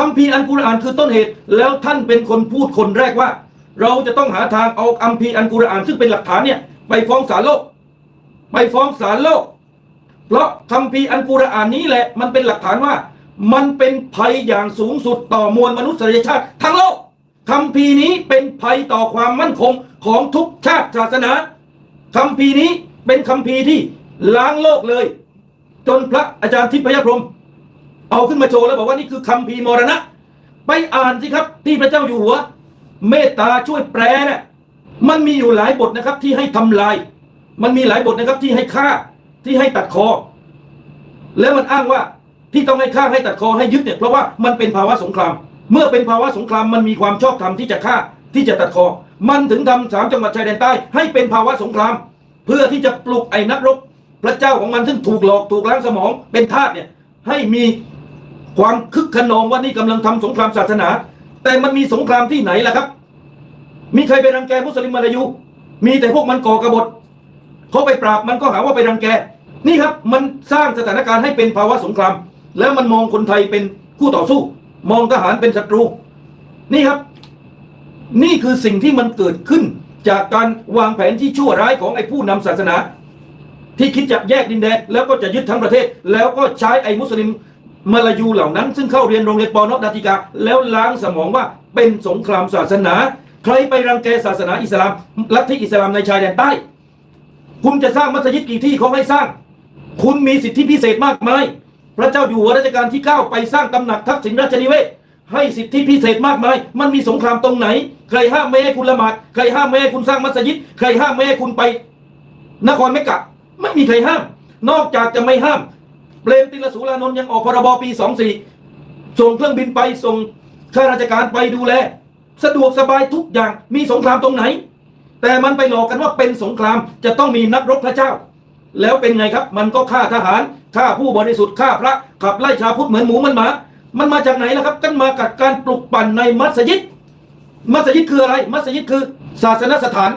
คัมภีอันกุรอานคือต้นเหตุ แล้วท่านเป็นคนพูดคนแรกว่า เราจะต้องหาทางเอาคัมภีอันกุรอานซึ่งเป็นหลักฐานเนี่ยไปฟ้องศาลโลก ไปฟ้องศาลโลก เพราะคัมภีอันกุรอานนี้แหละมันเป็นหลักฐานว่า มันเป็นภัยอย่างสูงสุดต่อมวลมนุษยชาติทั้งโลกคัมภีนี้เป็นภัยต่อความมั่นคงของทุกชาติศาสนาคัมภีนี้เป็นคัมภีที่ล้างโลกเลย จนพระอาจารย์ทิพยพรม เอาขึ้นมาโชว์แล้วบอกว่านี่คือคัมภีมรณะ ไปอ่านสิครับ ที่พระเจ้าอยู่หัว เมตตาช่วยแปลนะ่ะมันมีอยู่หลายบทนะครับ ที่ให้ทำลาย มันมีหลายบทนะครับที่ให้ฆ่าที่ให้ตัดคอ แล้วมันอ้างว่าที่ต้องให้ฆ่าให้ตัดคอให้ยึดเนี่ยเพราะว่ามันเป็นภาวะสงคราม เมื่อเป็นภาวะสงครามมันมีความชอบธรรมที่จะฆ่าที่จะตัดคอ มันถึงทำสามจังหวัดชายแดนใต้ ให้เป็นภาวะสงคราม เพื่อที่จะปลุกไอ้นักรบพระเจ้าของมันซึ่งถูกหลอกถูกล้างสมองเป็นทาสเนี่ยให้มี ความคึกขนองว่านี่กำลังทำสงครามศาสนา แต่มันมีสงครามที่ไหนล่ะครับ มีใครไปรังแกมุสลิมมาลายู มีแต่พวกมันก่อกบฏเขาไปปราบมันก็หาว่าไปรังแก นี่ครับมันสร้างสถานการณ์ให้เป็นภาวะสงคราม แล้วมันมองคนไทยเป็นคู่ต่อสู้ มองทหารเป็นศัตรู นี่ครับ นี่คือสิ่งที่มันเกิดขึ้นจากการวางแผนที่ชั่วร้ายของไอ้ผู้นำศาสนา ที่คิดจะแยกดินแดนแล้วก็จะยึดทั้งประเทศ แล้วก็ใช้ไอ้มุสลิม มาลายูเหล่านั้น ซึ่งเข้าเรียนโรงเรียนปอนอดาติกา แล้วล้างสมองว่าเป็นสงครามศาสนา ใครไปรังแกศาสนาอิสลามลัทธิอิสลามในชายแดนใต้ คุณจะสร้างมัสยิดกี่ที่เขาให้สร้าง คุณมีสิทธิพิเศษมากมายพระเจ้าอยู่หัวรัชกาลที่ 9 ไปสร้างตำหนักทักษิณราชนิเวศให้สิทธิพิเศษมากมาย มันมีสงครามตรงไหน ใครห้ามไม่ให้คุณละหมาด ใครห้ามไม่ให้คุณสร้างมัสยิด ใครห้ามไม่ให้คุณไป นครเมกะ ไม่มีใครห้าม นอกจากจะไม่ห้าม เปรมติลสูรานนท์ยังออกพรบปี24ส่งเครื่องบินไปส่งข้าราชการไปดูแล สะดวกสบายทุกอย่างมีสงครามตรงไหน แต่มันไปหลอกกันว่าเป็นสงครามจะต้องมีนักรบพระเจ้า แล้วเป็นไงครับ มันก็ฆ่าทหารฆ่าผู้บริสุทธิ์ฆ่าพระ ขับไล่ชาวพุทธเหมือนหมูมันหมา มันมาจากไหนล่ะครับ กันมากับการปลุกปั่นในมัสยิด มัสยิดคืออะไร มัสยิดคือ ศาสนสถาน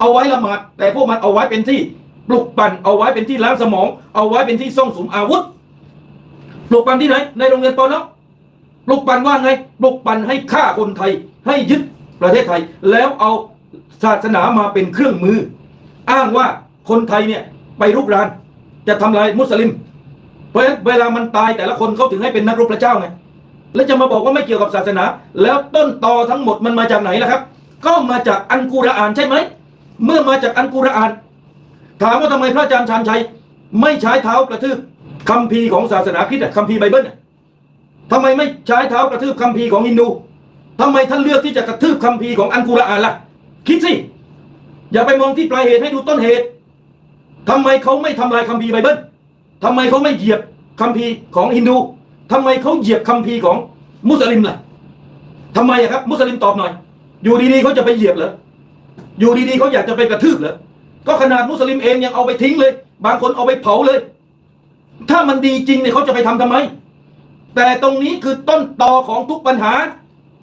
เอาไว้ละหมาดแต่พวกมันเอาไว้เป็นที่ ปลุกปั่นเอาไว้เป็นที่ล้างสมอง เอาไว้เป็นที่ซ่องสุมอาวุธ ปลุกปั่นที่ไหน ในโรงเรียนปอนอปลุกปั่นว่าไงปลุกปั่นให้ฆ่าคนไทย ให้ยึดประเทศไทย แล้วเอาศาสนามาเป็นเครื่องมือ อ้างว่าคนไทยเนี่ยไปรุกราน จะทำลายมุสลิม เพราะฉะนั้นเวลามันตายแต่ละคนเขาถึงให้เป็นนักรบพระเจ้าไงแล้วจะมาบอกว่าไม่เกี่ยวกับศาสนา แล้วต้นตอทั้งหมดมันมาจากไหนล่ะครับ ก็มาจากอันกุรอานใช่ไหม เมื่อมาจากอันกุรอาน ถามว่าทำไมพระอาจารย์ชานชัย ไม่ใช้เท้ากระทืบคัมภีร์ของศาสนาคริสต์อะคัมภีร์ไบเบิลอะทำไมไม่ใช้เท้ากระทืบคัมภีร์ของฮินดูทำไมท่านเลือกที่จะกระทืบคัมภีร์ของอันกุรอานล่ะ คิดสิ อย่าไปมองที่ปลายเหตุให้ดูต้นเหตุทำไมเขาไม่ทำลายคัมภีร์ไบเบิลทำไมเขาไม่เหยียบคัมภีร์ของฮินดูทำไมเขาเหยียบคัมภีร์ของมุสลิมล่ะทำไมครับ มุสลิมตอบหน่อย อยู่ดีๆเขาจะไปเหยียบเหรออยู่ดีๆเขาอยากจะไปกระทืบเหรอ ก็ขนาดมุสลิมเองยังเอาไปทิ้งเลย บางคนเอาไปเผาเลย ถ้ามันดีจริงเนี่ยเขาจะไปทำทำไม แต่ตรงนี้คือต้นตอของทุกปัญหา